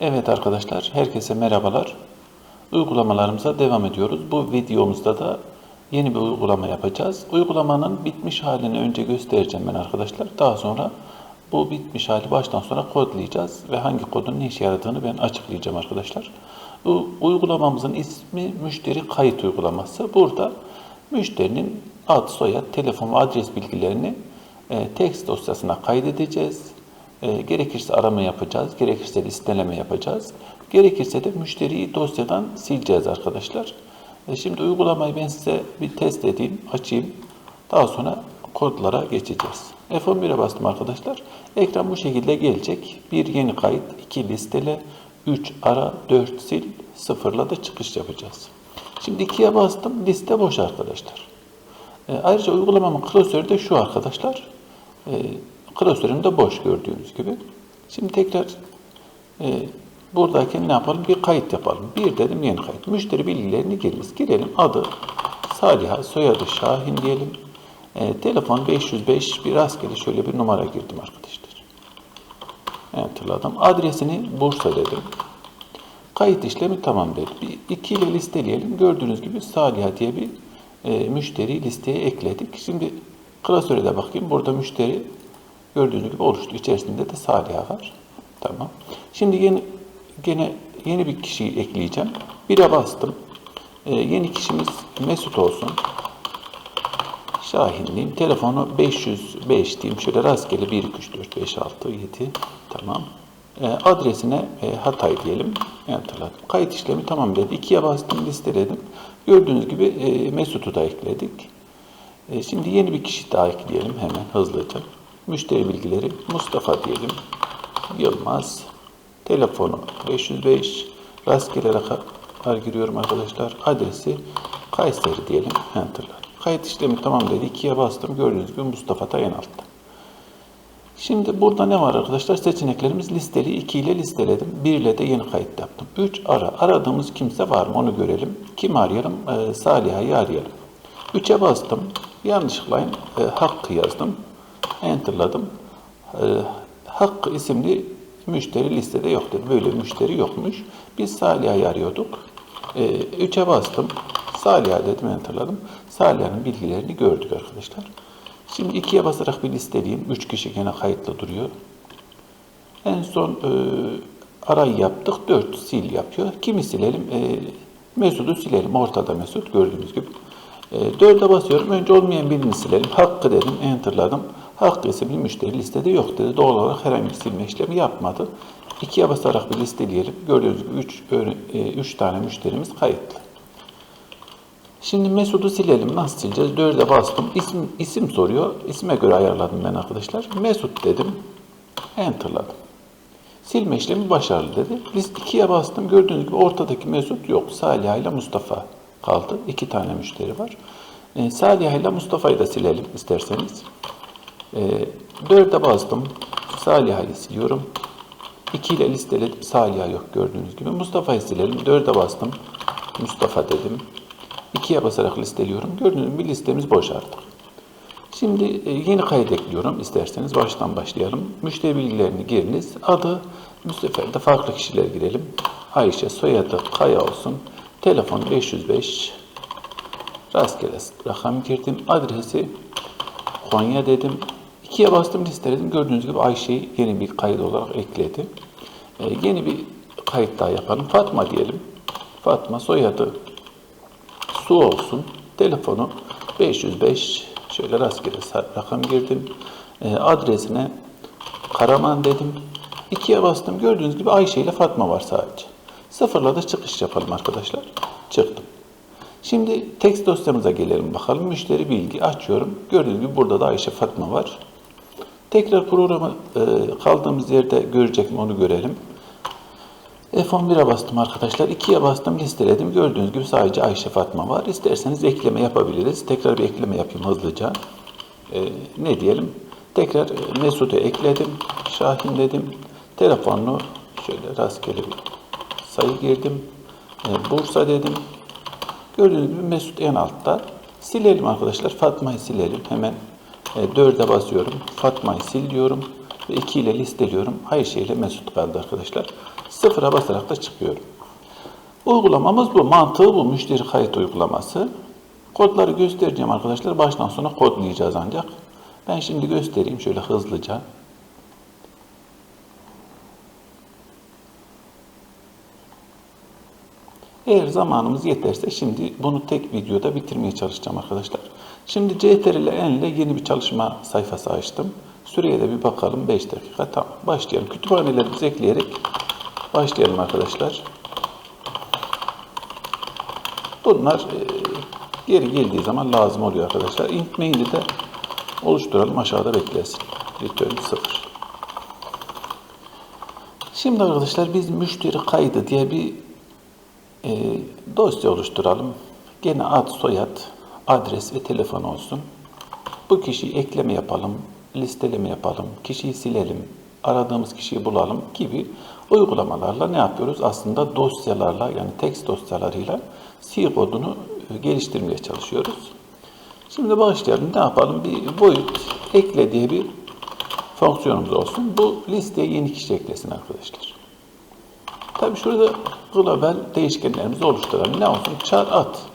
Evet arkadaşlar, herkese merhabalar. Uygulamalarımıza devam ediyoruz. Bu videomuzda da yeni bir uygulama yapacağız. Uygulamanın bitmiş halini önce göstereceğim ben arkadaşlar. Daha sonra bu bitmiş hali baştan sona kodlayacağız ve hangi kodun ne işe yaradığını ben açıklayacağım arkadaşlar. Bu uygulamamızın ismi müşteri kayıt uygulaması. Burada müşterinin ad, soyad, telefon ve adres bilgilerini e, text dosyasına kaydedeceğiz. E, gerekirse arama yapacağız, gerekirse listeleme yapacağız. Gerekirse de müşteriyi dosyadan sileceğiz arkadaşlar. E, şimdi uygulamayı ben size bir test edeyim, açayım. Daha sonra kodlara geçeceğiz. F11'e bastım arkadaşlar. Ekran bu şekilde gelecek. Bir yeni kayıt, iki listele, 3 ara, 4 sil, sıfırla da çıkış yapacağız. Şimdi 2'ye bastım. Liste boş arkadaşlar. E, ayrıca uygulamamın klasörü de şu arkadaşlar. E, klasörüm de boş gördüğünüz gibi. Şimdi tekrar e, buradaki ne yapalım? Bir kayıt yapalım. Bir dedim yeni kayıt. Müşteri bilgilerini giriniz. Girelim. Adı Saliha, soyadı Şahin diyelim. E, telefon 505 bir rastgele şöyle bir numara girdim arkadaşlar. Enterladım. Adresini Bursa dedim. Kayıt işlemi tamam dedim. Bir, iki ile listeleyelim. Gördüğünüz gibi Saliha diye bir e, müşteri listeye ekledik. Şimdi klasöre de bakayım. Burada müşteri gördüğünüz gibi oluştu. İçerisinde de Saliha var. Tamam. Şimdi yeni gene yeni bir kişiyi ekleyeceğim. Bire bastım. E, yeni kişimiz Mesut olsun. Şahin diyeyim. Telefonu 505 diyeyim. Şöyle rastgele 1, 2, 3, 4, 5, 6, 7. Tamam. E, adresine e, Hatay diyelim. Enterladım. Kayıt işlemi tamam dedi. İkiye bastım listeledim. Gördüğünüz gibi e, Mesut'u da ekledik. E, şimdi yeni bir kişi daha ekleyelim hemen hızlıca. Müşteri bilgileri Mustafa diyelim. Yılmaz. Telefonu 505. Rastgele rakamlar giriyorum arkadaşlar. Adresi Kayseri diyelim. Enterladım. Kayıt işlemi tamam dedi. İkiye bastım. Gördüğünüz gibi Mustafa da en altta. Şimdi burada ne var arkadaşlar? Seçeneklerimiz listeli. 2 ile listeledim. 1 ile de yeni kayıt yaptım. 3 ara. Aradığımız kimse var mı onu görelim. Kim arayalım? Ee, Saliha'yı arayalım. 3'e bastım. Yanlışlıkla e, Hakkı yazdım. Enterladım. E, Hakkı isimli müşteri listede yok dedi. Böyle müşteri yokmuş. Biz Saliha'yı arıyorduk. 3'e bastım. Saliha dedim enterladım. Saliha'nın bilgilerini gördük arkadaşlar. Şimdi ikiye basarak bir listeleyeyim. Üç kişi gene kayıtlı duruyor. En son e, arayı yaptık. Dört sil yapıyor. Kimi silelim? E, Mesut'u silelim. Ortada Mesut gördüğünüz gibi. E, dörde basıyorum. Önce olmayan birini silelim. Hakkı dedim. Enterladım. Hakkı isimli müşteri listede yok dedi. Doğal olarak herhangi bir silme işlemi yapmadı. İkiye basarak bir listeleyelim. Gördüğünüz gibi üç, e, üç tane müşterimiz kayıtlı. Şimdi Mesut'u silelim. Nasıl sileceğiz? 4'e bastım. İsim, isim soruyor. İsme göre ayarladım ben arkadaşlar. Mesut dedim. Enter'ladım. Silme işlemi başarılı dedi. List 2'ye bastım. Gördüğünüz gibi ortadaki Mesut yok. Salih ile Mustafa kaldı. İki tane müşteri var. E, Salih ile Mustafa'yı da silelim isterseniz. E, 4'e bastım. Salih'i siliyorum. 2 ile listeledim. Salih yok gördüğünüz gibi. Mustafa'yı silelim. 4'e bastım. Mustafa dedim. 2'ye basarak listeliyorum. Gördüğünüz gibi listemiz boş artık. Şimdi e, yeni kayıt ekliyorum. İsterseniz baştan başlayalım. Müşteri bilgilerini giriniz. Adı bu sefer de farklı kişiler girelim. Ayşe, soyadı Kaya olsun. Telefon 505. Rastgele rakam girdim. Adresi Konya dedim. 2'ye bastım listeledim. Gördüğünüz gibi Ayşe'yi yeni bir kayıt olarak ekledim. Ee, yeni bir kayıt daha yapalım. Fatma diyelim. Fatma soyadı su olsun. Telefonu 505 şöyle rastgele rakam girdim. E, adresine Karaman dedim. İkiye bastım. Gördüğünüz gibi Ayşe ile Fatma var sadece. Sıfırla da çıkış yapalım arkadaşlar. Çıktım. Şimdi text dosyamıza gelelim bakalım. Müşteri bilgi açıyorum. Gördüğünüz gibi burada da Ayşe Fatma var. Tekrar programı e, kaldığımız yerde görecek mi onu görelim. F11'e bastım arkadaşlar. 2'ye bastım listeledim. Gördüğünüz gibi sadece Ayşe Fatma var. İsterseniz ekleme yapabiliriz. Tekrar bir ekleme yapayım hızlıca. Ee, ne diyelim? Tekrar e, Mesut'u ekledim. Şahin dedim. Telefonunu şöyle rastgele bir sayı girdim. Ee, Bursa dedim. Gördüğünüz gibi Mesut en altta. Silelim arkadaşlar. Fatma'yı silelim. Hemen e, 4'e basıyorum. Fatma'yı sil diyorum. Ve 2 ile listeliyorum. Ayşe ile Mesut kaldı arkadaşlar. Sıfıra basarak da çıkıyorum. Uygulamamız bu. Mantığı bu. Müşteri kayıt uygulaması. Kodları göstereceğim arkadaşlar. Baştan sona kodlayacağız ancak. Ben şimdi göstereyim şöyle hızlıca. Eğer zamanımız yeterse şimdi bunu tek videoda bitirmeye çalışacağım arkadaşlar. Şimdi CTRL ile N ile yeni bir çalışma sayfası açtım. Süreye de bir bakalım 5 dakika. Tamam başlayalım. Kütüphanelerimizi ekleyerek başlayalım arkadaşlar. Bunlar e, geri geldiği zaman lazım oluyor arkadaşlar. int main'i de oluşturalım aşağıda beklesin. Return 0. Şimdi arkadaşlar biz müşteri kaydı diye bir e, dosya oluşturalım. Gene ad, soyad, adres ve telefon olsun. Bu kişiyi ekleme yapalım, listeleme yapalım, kişiyi silelim, aradığımız kişiyi bulalım gibi uygulamalarla ne yapıyoruz? Aslında dosyalarla yani text dosyalarıyla C kodunu e, geliştirmeye çalışıyoruz. Şimdi başlayalım. Ne yapalım? Bir boyut ekle diye bir fonksiyonumuz olsun. Bu listeye yeni kişi eklesin arkadaşlar. Tabi şurada global değişkenlerimizi oluşturalım. Ne olsun? Char at.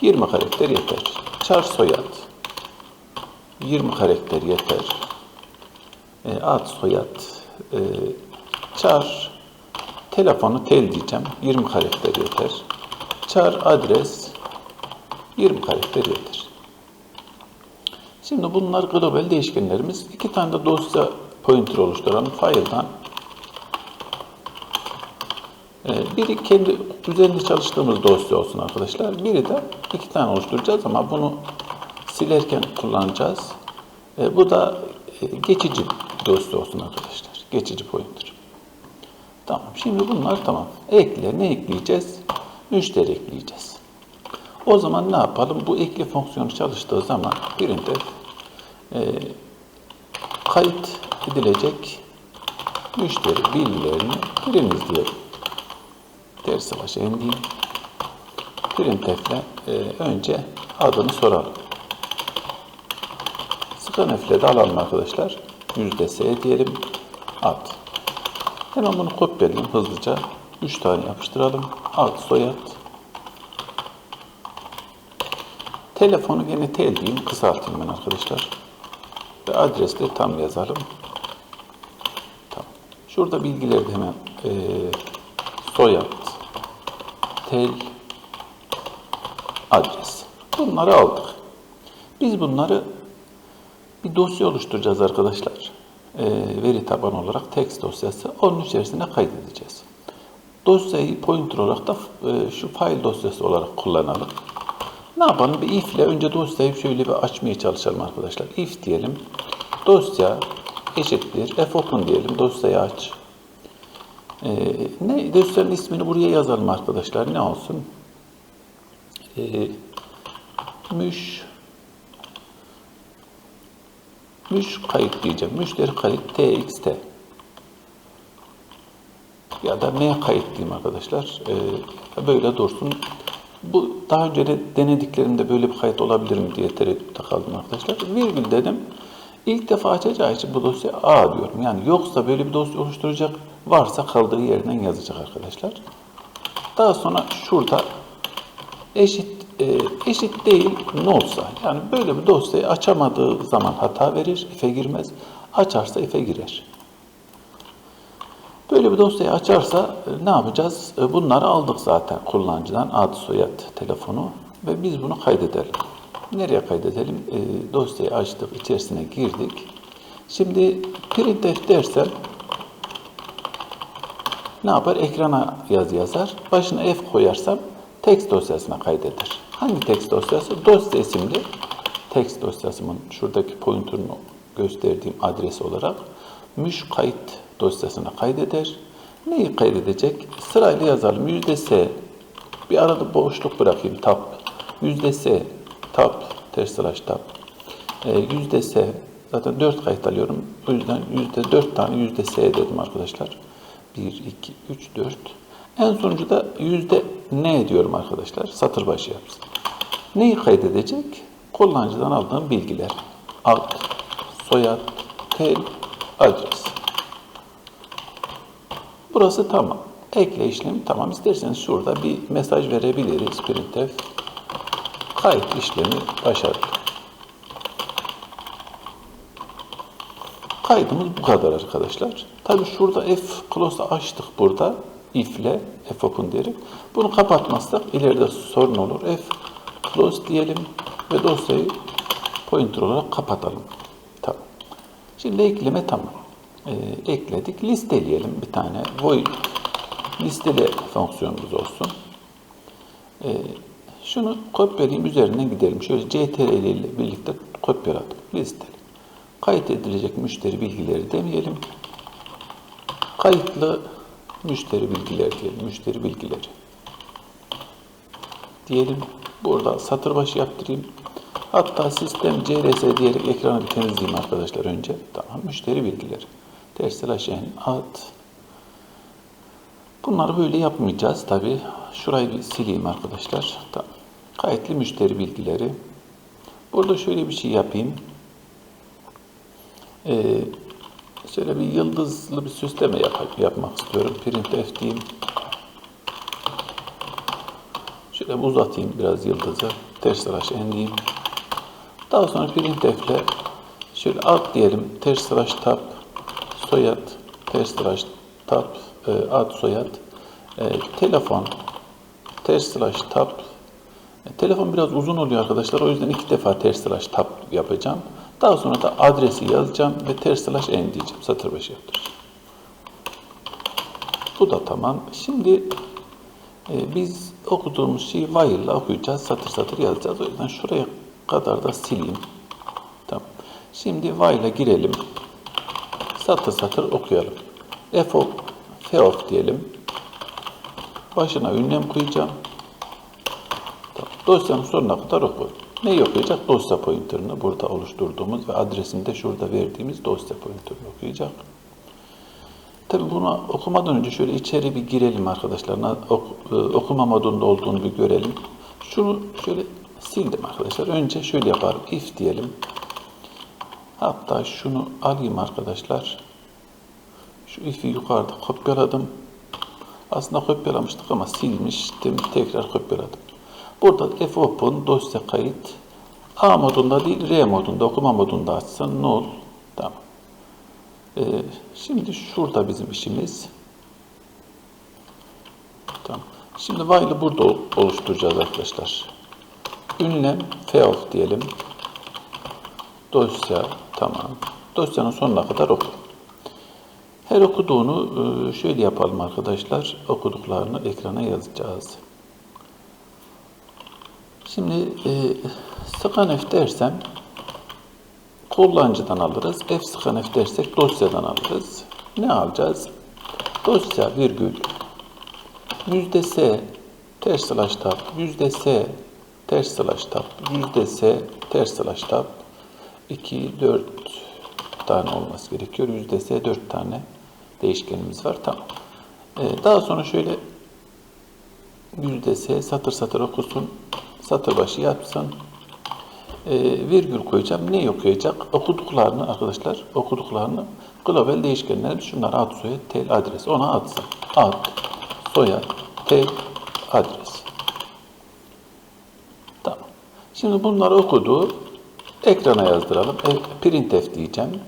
20 karakter yeter. Char soyad. 20 karakter yeter. E, ad soyad. E, char telefonu tel diyeceğim. 20 karakter yeter. Char adres 20 karakter yeter. Şimdi bunlar global değişkenlerimiz. İki tane de dosya pointer oluşturalım. File'dan Biri kendi üzerinde çalıştığımız dosya olsun arkadaşlar. Biri de iki tane oluşturacağız ama bunu silerken kullanacağız. Ee, Bu da e, geçici dosya olsun arkadaşlar. Geçici pointer. Tamam. Şimdi bunlar tamam. Ekle. Ne ekleyeceğiz? Müşteri ekleyeceğiz. O zaman ne yapalım? Bu ekle fonksiyonu çalıştığı zaman printf e, kayıt edilecek müşteri bilgilerini giriniz diyelim ters başa ineyim. Printf'le e, önce adını soralım. Scanf'le de alalım arkadaşlar. S diyelim. Ad. Hemen bunu kopyalayalım hızlıca. 3 tane yapıştıralım. Ad, soyad. Telefonu gene tel diyeyim. Kısaltayım ben arkadaşlar. Ve adresi tam yazalım. Tamam. Şurada bilgileri de hemen e, tel, adres. Bunları aldık. Biz bunları bir dosya oluşturacağız arkadaşlar. Ee, veri tabanı olarak text dosyası. Onun içerisine kaydedeceğiz. Dosyayı pointer olarak da e, şu file dosyası olarak kullanalım. Ne yapalım? Bir if ile önce dosyayı şöyle bir açmaya çalışalım arkadaşlar. If diyelim. Dosya eşittir. F open diyelim. Dosyayı aç. Ee, ne dosyanın ismini buraya yazalım arkadaşlar. Ne olsun? Ee, müş müş kayıt diyeceğim. Müşteri kayıt txt ya da m kayıt diyeyim arkadaşlar. Ee, böyle dursun. Bu daha önce de denediklerimde böyle bir kayıt olabilir mi diye tereddütte kaldım arkadaşlar. Virgül dedim. İlk defa açacağı için bu dosya A diyorum. Yani yoksa böyle bir dosya oluşturacak, varsa kaldığı yerden yazacak arkadaşlar. Daha sonra şurada eşit e, eşit değil ne olsa yani böyle bir dosyayı açamadığı zaman hata verir, ife girmez. Açarsa ife girer. Böyle bir dosyayı açarsa e, ne yapacağız? E, bunları aldık zaten kullanıcıdan ad, soyad, telefonu ve biz bunu kaydedelim. Nereye kaydedelim? E, dosyayı açtık, içerisine girdik. Şimdi printf dersem ne yapar? Ekrana yaz yazar. Başına F koyarsam text dosyasına kaydeder. Hangi text dosyası? Dosya isimli text dosyasının şuradaki pointer'ını gösterdiğim adresi olarak müş kayıt dosyasına kaydeder. Neyi kaydedecek? Sırayla yazalım. Yüzde S. Bir arada boşluk bırakayım. Tab. Yüzde S. Tab. Ters slash tab. Ee, yüzde S. Zaten 4 kayıt alıyorum. O yüzden yüzde 4 tane yüzde S dedim arkadaşlar. 1, 2, 3, 4. En sonucu da yüzde N diyorum arkadaşlar. Satır başı yapsın. Neyi kaydedecek? Kullanıcıdan aldığım bilgiler. Ad, soyad, tel, adres. Burası tamam. Ekle işlemi tamam. İsterseniz şurada bir mesaj verebiliriz. Printf kayıt işlemi başarılı. Kaydımız bu kadar arkadaşlar. Tabi şurada f close'u açtık burada. if ile f open diyerek. Bunu kapatmazsak ileride sorun olur. f close diyelim ve dosyayı pointer olarak kapatalım. Tamam. Şimdi ekleme tamam. Ee, ekledik. Listeleyelim bir tane. Void listele fonksiyonumuz olsun. Ee, şunu kopyalayayım üzerinden gidelim. Şöyle CTRL ile birlikte kopyaladım. Listele. Kayıt edilecek müşteri bilgileri demeyelim. Kayıtlı müşteri bilgileri diyelim. Müşteri bilgileri. Diyelim. Burada satır başı yaptırayım. Hatta sistem CRS diyerek ekranı bir temizleyeyim arkadaşlar önce. Tamam. Müşteri bilgileri. Ters slash n at. Bunları böyle yapmayacağız tabi. Şurayı bir sileyim arkadaşlar. Tamam. Kayıtlı müşteri bilgileri. Burada şöyle bir şey yapayım. Ee, şöyle bir yıldızlı bir süsleme yap yapmak istiyorum. Printf diyeyim. Şöyle uzatayım biraz yıldızı. Ters slash n. Daha sonra printf ile şöyle ad diyelim. Ters slash tab soyad ters slash tab e, ad soyad e, telefon ters slash tab e, telefon biraz uzun oluyor arkadaşlar. O yüzden iki defa ters slash tab yapacağım. Daha sonra da adresi yazacağım ve ters slash n diyeceğim. Satır başı yaptıracağım. Bu da tamam. Şimdi e, biz okuduğumuz şeyi while ile okuyacağız. Satır satır yazacağız. O yüzden şuraya kadar da sileyim. Tamam. Şimdi while'a girelim. Satır satır okuyalım. F of, F of diyelim. Başına ünlem koyacağım. Tamam. Dosyanın sonuna kadar oku. Ne okuyacak? Dosya pointer'ını burada oluşturduğumuz ve adresini de şurada verdiğimiz dosya pointer'ını okuyacak. Tabi bunu okumadan önce şöyle içeri bir girelim arkadaşlar. Ok- e, okuma modunda olduğunu bir görelim. Şunu şöyle sildim arkadaşlar. Önce şöyle yaparım. If diyelim. Hatta şunu alayım arkadaşlar. Şu if'i yukarıda kopyaladım. Aslında kopyalamıştık ama silmiştim. Tekrar kopyaladım. Burada F open dosya kayıt A modunda değil R modunda okuma modunda açsın. Null. Tamam. Ee, şimdi şurada bizim işimiz. Tamam. Şimdi while'ı burada ol- oluşturacağız arkadaşlar. Ünlem F of diyelim. Dosya tamam. Dosyanın sonuna kadar oku. Her okuduğunu e, şöyle yapalım arkadaşlar. Okuduklarını ekrana yazacağız. Şimdi e, scanf dersem kullanıcıdan alırız. F scanf dersek dosyadan alırız. Ne alacağız? Dosya virgül yüzde S ters slash tab yüzde S ters slash tab yüzde S ters slash tab 2 4 tane olması gerekiyor. Yüzde S 4 tane değişkenimiz var. Tamam. Ee, daha sonra şöyle yüzde S satır satır okusun. Satır başı yapsın. Ee, virgül koyacağım. Ne okuyacak? Okuduklarını arkadaşlar, okuduklarını global değişkenler şunlar ad, soyad, tel, adres. Ona atsın. Ad, soyad, tel, adres. Tamam. Şimdi bunları okudu. Ekrana yazdıralım. E, printf diyeceğim.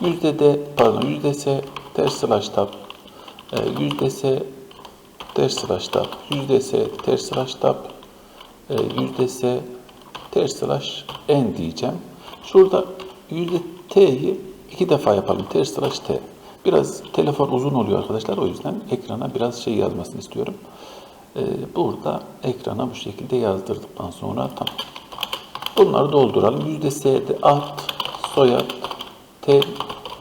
Yüzde de pardon yüzde s ters slash tab e, yüzde s ters slash tab yüzde s ters slash tab e, yüzde s ters slash n diyeceğim. Şurada yüzde t'yi iki defa yapalım. Ters slash t. Biraz telefon uzun oluyor arkadaşlar. O yüzden ekrana biraz şey yazmasını istiyorum. E, burada ekrana bu şekilde yazdırdıktan sonra tamam. Bunları dolduralım. Yüzde S'de ad, soyad, tel,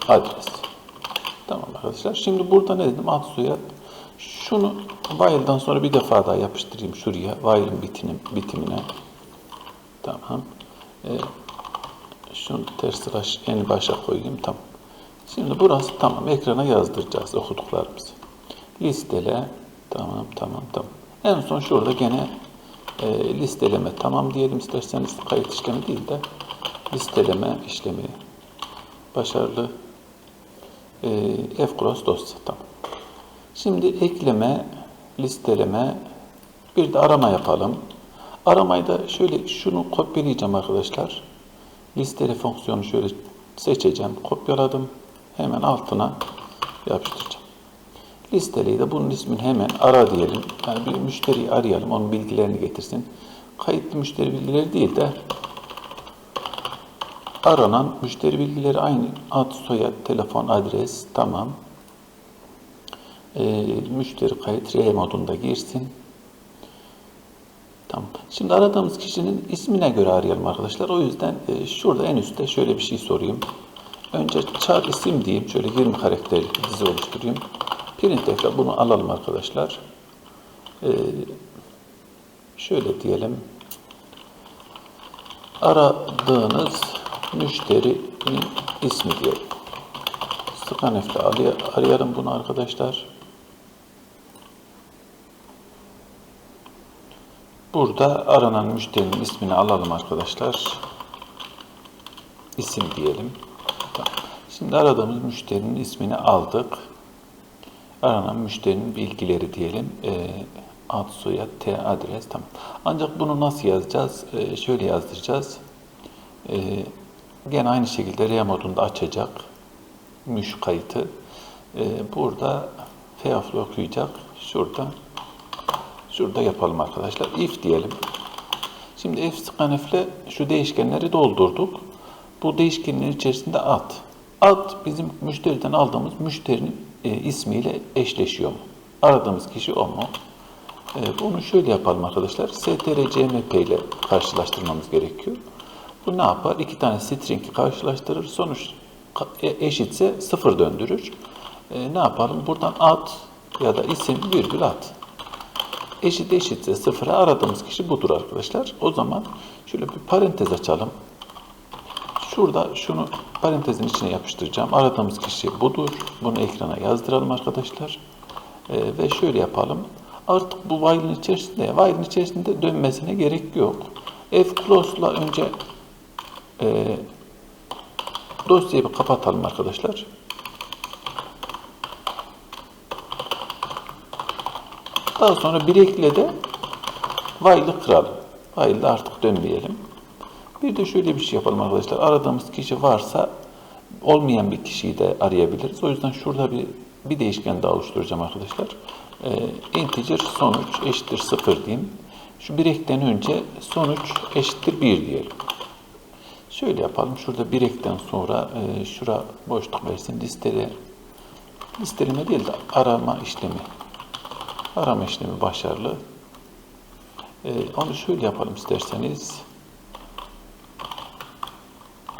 adres. Tamam arkadaşlar. Şimdi burada ne dedim? Ad, soyad. Şunu while'dan sonra bir defa daha yapıştırayım şuraya. While'ın bitinin, bitimine. Tamam. Ee, şunu ters slash en başa koyayım. Tamam. Şimdi burası tamam. Ekrana yazdıracağız okuduklarımızı. Listele. Tamam, tamam, tamam. En son şurada gene e, listeleme tamam diyelim isterseniz kayıt işlemi değil de listeleme işlemi başarılı e, F cross dosya tamam. Şimdi ekleme, listeleme, bir de arama yapalım. Aramayı da şöyle şunu kopyalayacağım arkadaşlar. Listele fonksiyonu şöyle seçeceğim. Kopyaladım. Hemen altına yapıştıracağım. Listeleyi de bunun ismini hemen ara diyelim. Yani bir müşteriyi arayalım. Onun bilgilerini getirsin. Kayıtlı müşteri bilgileri değil de aranan müşteri bilgileri aynı. Ad, soyad, telefon, adres. Tamam. Ee, müşteri kayıt R modunda girsin. Tamam. Şimdi aradığımız kişinin ismine göre arayalım arkadaşlar. O yüzden e, şurada en üstte şöyle bir şey sorayım. Önce çar isim diyeyim. Şöyle 20 karakterlik dizi oluşturayım. Printf'le bunu alalım arkadaşlar. Ee, şöyle diyelim. Aradığınız müşterinin ismi diyelim. Scanf'le aray- arayalım bunu arkadaşlar. Burada aranan müşterinin ismini alalım arkadaşlar. İsim diyelim. Şimdi aradığımız müşterinin ismini aldık. Aranan müşterinin bilgileri diyelim. Ee, ad, soyad, T, adres. Tamam. Ancak bunu nasıl yazacağız? Ee, şöyle yazdıracağız. Ee, gene aynı şekilde R modunda açacak. Müş kayıtı. Ee, burada feaflı okuyacak. Şurada Şurada yapalım arkadaşlar. If diyelim. Şimdi if scanf'le şu değişkenleri doldurduk. Bu değişkenlerin içerisinde ad. Ad bizim müşteriden aldığımız müşterinin e, ismiyle eşleşiyor mu? Aradığımız kişi o mu? E, bunu şöyle yapalım arkadaşlar. strcmp ile karşılaştırmamız gerekiyor. Bu ne yapar? İki tane string'i karşılaştırır. Sonuç e- eşitse sıfır döndürür. Ne yapalım? Buradan ad ya da isim virgül ad eşit eşitse sıfıra aradığımız kişi budur arkadaşlar. O zaman şöyle bir parantez açalım. Şurada şunu parantezin içine yapıştıracağım. Aradığımız kişi budur. Bunu ekrana yazdıralım arkadaşlar. Ee, ve şöyle yapalım. Artık bu while'ın içerisinde, while'ın içerisinde dönmesine gerek yok. F close'la önce e, dosyayı bir kapatalım arkadaşlar. Daha sonra bir ekle de while'ı kıralım. While'da artık dönmeyelim. Bir de şöyle bir şey yapalım arkadaşlar. Aradığımız kişi varsa olmayan bir kişiyi de arayabiliriz. O yüzden şurada bir bir değişken daha oluşturacağım arkadaşlar. Ee, integer sonuç eşittir 0 diyeyim. Şu bir ekten önce sonuç eşittir 1 diyelim. Şöyle yapalım. Şurada bir ekten sonra e, şura boşluk versin. Listele listeleme değil de arama işlemi Arama işlemi başarılı. Ee, onu şöyle yapalım isterseniz.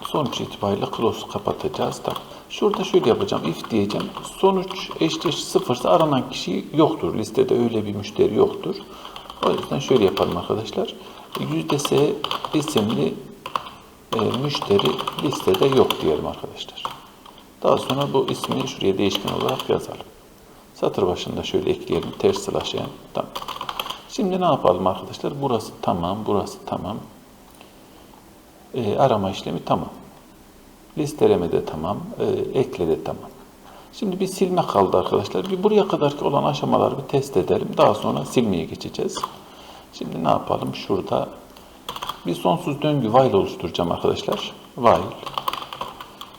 Sonuç itibariyle close kapatacağız. Tamam. Şurada şöyle yapacağım. If diyeceğim. Sonuç eşdeş sıfırsa aranan kişi yoktur. Listede öyle bir müşteri yoktur. O yüzden şöyle yapalım arkadaşlar. S isimli e, müşteri listede yok diyelim arkadaşlar. Daha sonra bu ismi şuraya değişken olarak yazalım. Satır başında şöyle ekleyelim. Ters slash n. Tamam. Şimdi ne yapalım arkadaşlar? Burası tamam. Burası tamam. Ee, arama işlemi tamam. Listeleme de tamam. E, ekle de tamam. Şimdi bir silme kaldı arkadaşlar. Bir buraya kadarki olan aşamaları bir test edelim. Daha sonra silmeye geçeceğiz. Şimdi ne yapalım? Şurada bir sonsuz döngü while oluşturacağım arkadaşlar. While.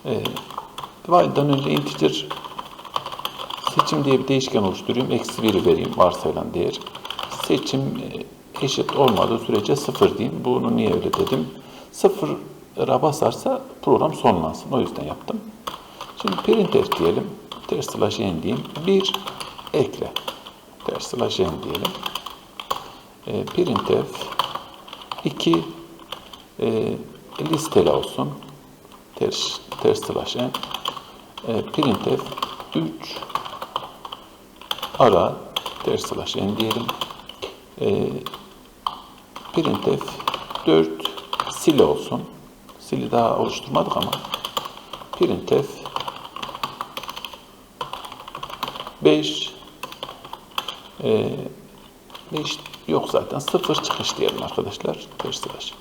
E, while'dan önce integer seçim diye bir değişken oluşturayım. Eksi 1'i vereyim varsayılan değer. Seçim e, eşit olmadığı sürece 0 diyeyim. Bunu niye öyle dedim? 0'a basarsa program sonlansın. O yüzden yaptım. Şimdi printf diyelim. Ters slash n diyeyim. 1 ekle. Ters slash n diyelim. E, printf 2 e, listeli olsun. Ters, ters slash n. E, printf 3 ara ters slash n diyelim. E, printf 4 sili olsun. Sili daha oluşturmadık ama printf 5 e, 5 yok zaten 0 çıkış diyelim arkadaşlar. Ters slash.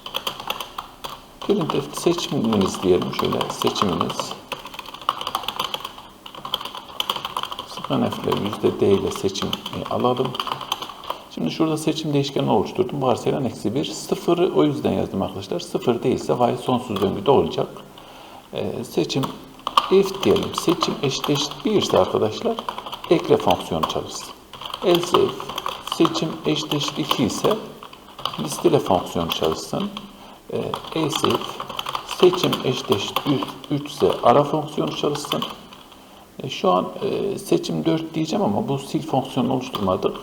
Printf seçiminiz diyelim şöyle seçiminiz Yüzde D ile seçim e, alalım. Şimdi şurada seçim değişkenini oluşturdum. Varsayılan eksi 1. Sıfırı o yüzden yazdım arkadaşlar. Sıfır değilse while sonsuz döngüde olacak. Ee, seçim if diyelim. Seçim eşdeşit 1 ise arkadaşlar ekle fonksiyonu çalışsın. Else if seçim eşdeşit 2 ise listele fonksiyonu çalışsın. Ee, else if seçim eşdeşit 3 ise ara fonksiyonu çalışsın. E, Şu an e, seçim 4 diyeceğim ama bu sil fonksiyonunu oluşturmadık.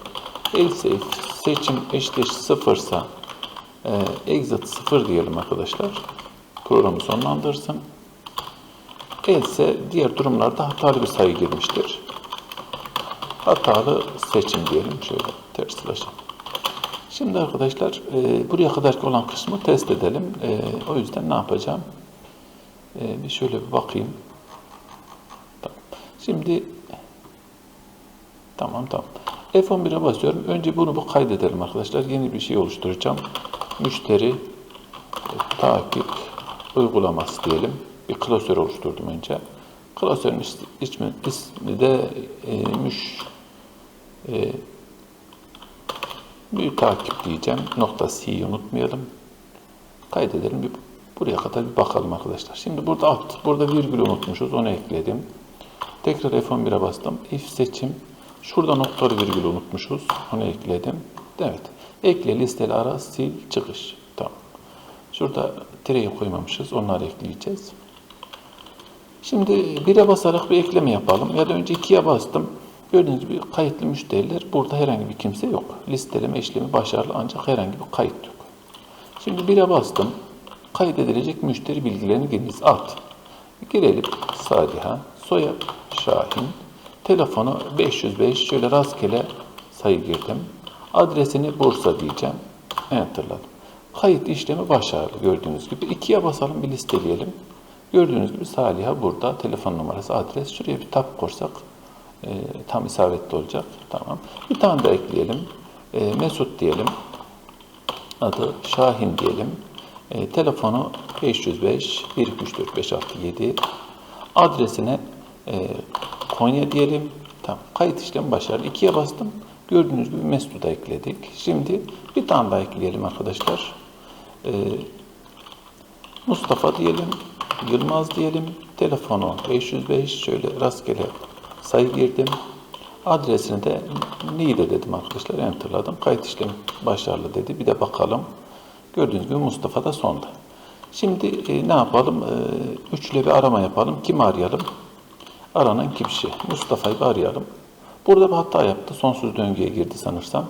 Else if seçim eşdeş 0 ise exit 0 diyelim arkadaşlar. Programı sonlandırsın. Else diğer durumlarda hatalı bir sayı girmiştir. Hatalı seçim diyelim. Şöyle ters slash. Şimdi arkadaşlar e, buraya kadarki olan kısmı test edelim. E, o yüzden ne yapacağım? E, bir şöyle bir bakayım. Şimdi tamam tamam. F11'e basıyorum. Önce bunu bu kaydedelim arkadaşlar. Yeni bir şey oluşturacağım. Müşteri e, takip uygulaması diyelim. Bir klasör oluşturdum önce. Klasörün is- ismi, ismi de e, müş e, bir takip diyeceğim. Nokta C'yi unutmayalım. Kaydedelim. Bir, buraya kadar bir bakalım arkadaşlar. Şimdi burada alt, burada virgül unutmuşuz. Onu ekledim. Tekrar F11'e bastım. If seçim. Şurada noktalı virgül unutmuşuz. Onu ekledim. Evet. Ekle listeli ara sil çıkış. Tamam. Şurada tireyi koymamışız. Onları ekleyeceğiz. Şimdi 1'e basarak bir ekleme yapalım. Ya da önce 2'ye bastım. Gördüğünüz gibi kayıtlı müşteriler. Burada herhangi bir kimse yok. Listeleme işlemi başarılı ancak herhangi bir kayıt yok. Şimdi 1'e bastım. Kaydedilecek müşteri bilgilerini giriniz. At. Girelim. Sadiha. Soyad. Şahin. Telefonu 505. Şöyle rastgele sayı girdim. Adresini Bursa diyeceğim. Enter'ladım. Kayıt işlemi başarılı gördüğünüz gibi. 2'ye basalım bir listeleyelim. Gördüğünüz gibi Saliha burada. Telefon numarası, adres. Şuraya bir tab korsak e, tam isabetli olacak. Tamam. Bir tane daha ekleyelim. E, Mesut diyelim. Adı Şahin diyelim. E, telefonu 505 134 567 adresine e, Konya diyelim. Tamam. Kayıt işlemi başarılı. İkiye bastım. Gördüğünüz gibi Mesut'u ekledik. Şimdi bir tane daha ekleyelim arkadaşlar. E, Mustafa diyelim. Yılmaz diyelim. Telefonu 505 şöyle rastgele sayı girdim. Adresini de Niğde dedim arkadaşlar. Enter'ladım. Kayıt işlemi başarılı dedi. Bir de bakalım. Gördüğünüz gibi Mustafa da sonda. Şimdi e, ne yapalım? E, üçle bir arama yapalım. Kimi arayalım? Aranan kişi. Mustafa'yı bir arayalım. Burada bir hata yaptı. Sonsuz döngüye girdi sanırsam.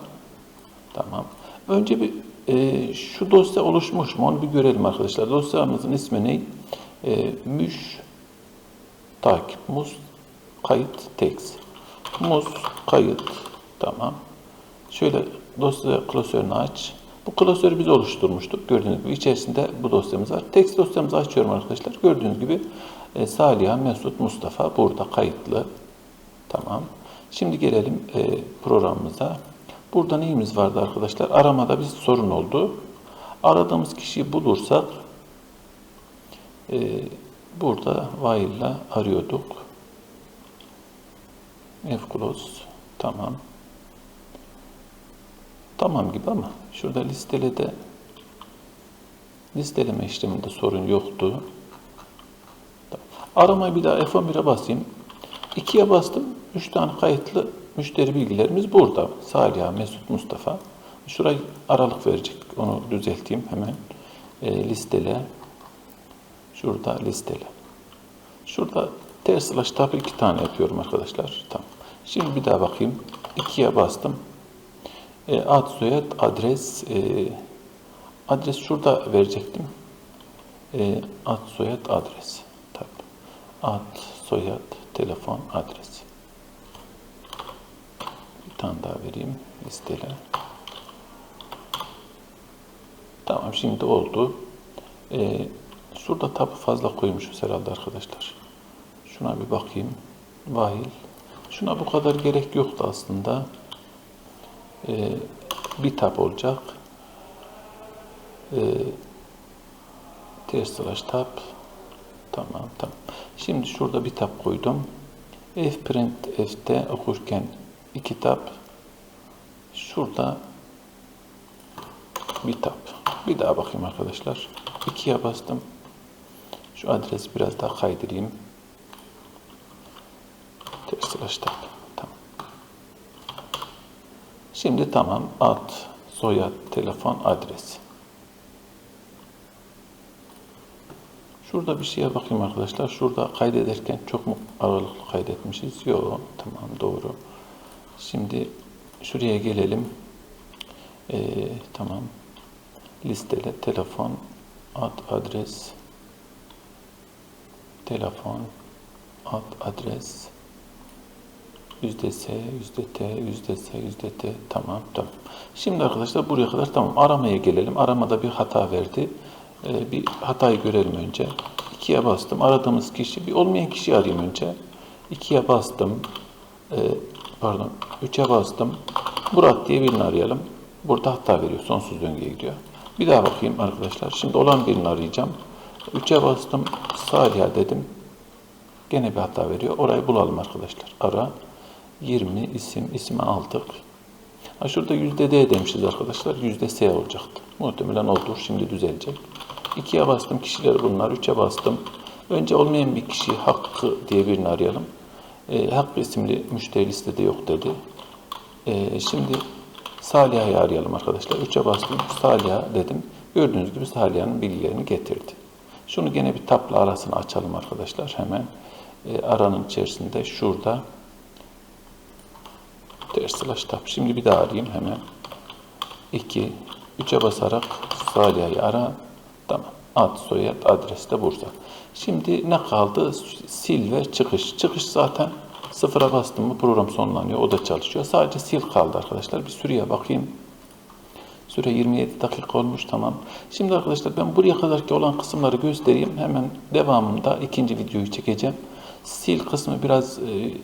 Tamam. Önce bir e, şu dosya oluşmuş mu onu bir görelim arkadaşlar. Dosyamızın ismi ne? E, müş takip muz kayıt text. Muz kayıt tamam. Şöyle dosya klasörünü aç. Bu klasörü biz oluşturmuştuk. Gördüğünüz gibi içerisinde bu dosyamız var. Text dosyamızı açıyorum arkadaşlar. Gördüğünüz gibi e, Saliha, Mesut, Mustafa burada kayıtlı. Tamam. Şimdi gelelim e, programımıza. Burada neyimiz vardı arkadaşlar? Aramada bir sorun oldu. Aradığımız kişiyi bulursak e, burada while ile arıyorduk. F close. Tamam. Tamam gibi ama şurada listelede listeleme işleminde sorun yoktu. Tamam. Aramayı bir daha F11'e basayım. 2'ye bastım. 3 tane kayıtlı müşteri bilgilerimiz burada. Salih, Mesut, Mustafa. Şurayı aralık verecek. Onu düzelteyim hemen. E, listele. Şurada listele. Şurada ters slash tab iki tane yapıyorum arkadaşlar. Tamam. Şimdi bir daha bakayım. 2'ye bastım. E, ad, soyad, adres. E, adres şurada verecektim. E, ad, soyad, adres. Ad, soyad, telefon, adres. Bir tane daha vereyim. Listele. Tamam şimdi oldu. E, şurada tabı fazla koymuşuz herhalde arkadaşlar. Şuna bir bakayım. Vahil. Şuna bu kadar gerek yoktu aslında. Ee, bir tab olacak. Ee, ters slash tab. Tamam tamam. Şimdi şurada bir tab koydum. F-Print F'te okurken bir kitap. Şurada bir tab. Bir daha bakayım arkadaşlar. 2'ye bastım. Şu adresi biraz daha kaydırayım. Ters slash tab. Tamam. Şimdi tamam. Ad, soyad, telefon, adres. Şurada bir şeye bakayım arkadaşlar. Şurada kaydederken çok mu aralıklı kaydetmişiz? Yok. Tamam doğru. Şimdi şuraya gelelim. Ee, tamam. Listele telefon, ad, adres, telefon, ad, adres, yüzde S, yüzde T, yüzde S, yüzde T. Tamam, tamam. Şimdi arkadaşlar buraya kadar tamam. Aramaya gelelim. Aramada bir hata verdi. Ee, bir hatayı görelim önce. İkiye bastım. Aradığımız kişi, bir olmayan kişiyi arayayım önce. İkiye bastım. Ee, pardon, üçe bastım. Murat diye birini arayalım. Burada hata veriyor. Sonsuz döngüye gidiyor. Bir daha bakayım arkadaşlar. Şimdi olan birini arayacağım. Üçe bastım. Salih dedim. Gene bir hata veriyor. Orayı bulalım arkadaşlar. Ara 20 isim, ismi aldık. Ha şurada D demişiz arkadaşlar. Yüzde S olacaktı. Muhtemelen olur. Şimdi düzelecek. 2'ye bastım. Kişiler bunlar. 3'e bastım. Önce olmayan bir kişi Hakkı diye birini arayalım. E, Hakkı isimli müşteri listede yok dedi. E, şimdi Saliha'yı arayalım arkadaşlar. 3'e bastım. Saliha dedim. Gördüğünüz gibi Saliha'nın bilgilerini getirdi. Şunu gene bir tapla arasını açalım arkadaşlar. Hemen e, aranın içerisinde şurada ters tab. Şimdi bir daha arayayım hemen. 2 3'e basarak Saliha'yı ara. Ad, soyad, adres de Bursa. Şimdi ne kaldı? Sil ve çıkış. Çıkış zaten sıfıra bastım mı program sonlanıyor. O da çalışıyor. Sadece sil kaldı arkadaşlar. Bir süreye bakayım. Süre 27 dakika olmuş tamam. Şimdi arkadaşlar ben buraya kadarki olan kısımları göstereyim. Hemen devamında ikinci videoyu çekeceğim. Sil kısmı biraz e,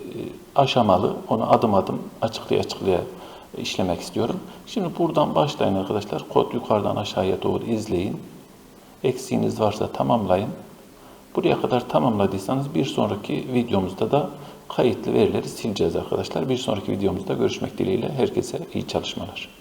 aşamalı. Onu adım adım açıklaya açıklaya işlemek istiyorum. Şimdi buradan başlayın arkadaşlar. Kod yukarıdan aşağıya doğru izleyin. Eksiğiniz varsa tamamlayın. Buraya kadar tamamladıysanız bir sonraki videomuzda da kayıtlı verileri sileceğiz arkadaşlar. Bir sonraki videomuzda görüşmek dileğiyle herkese iyi çalışmalar.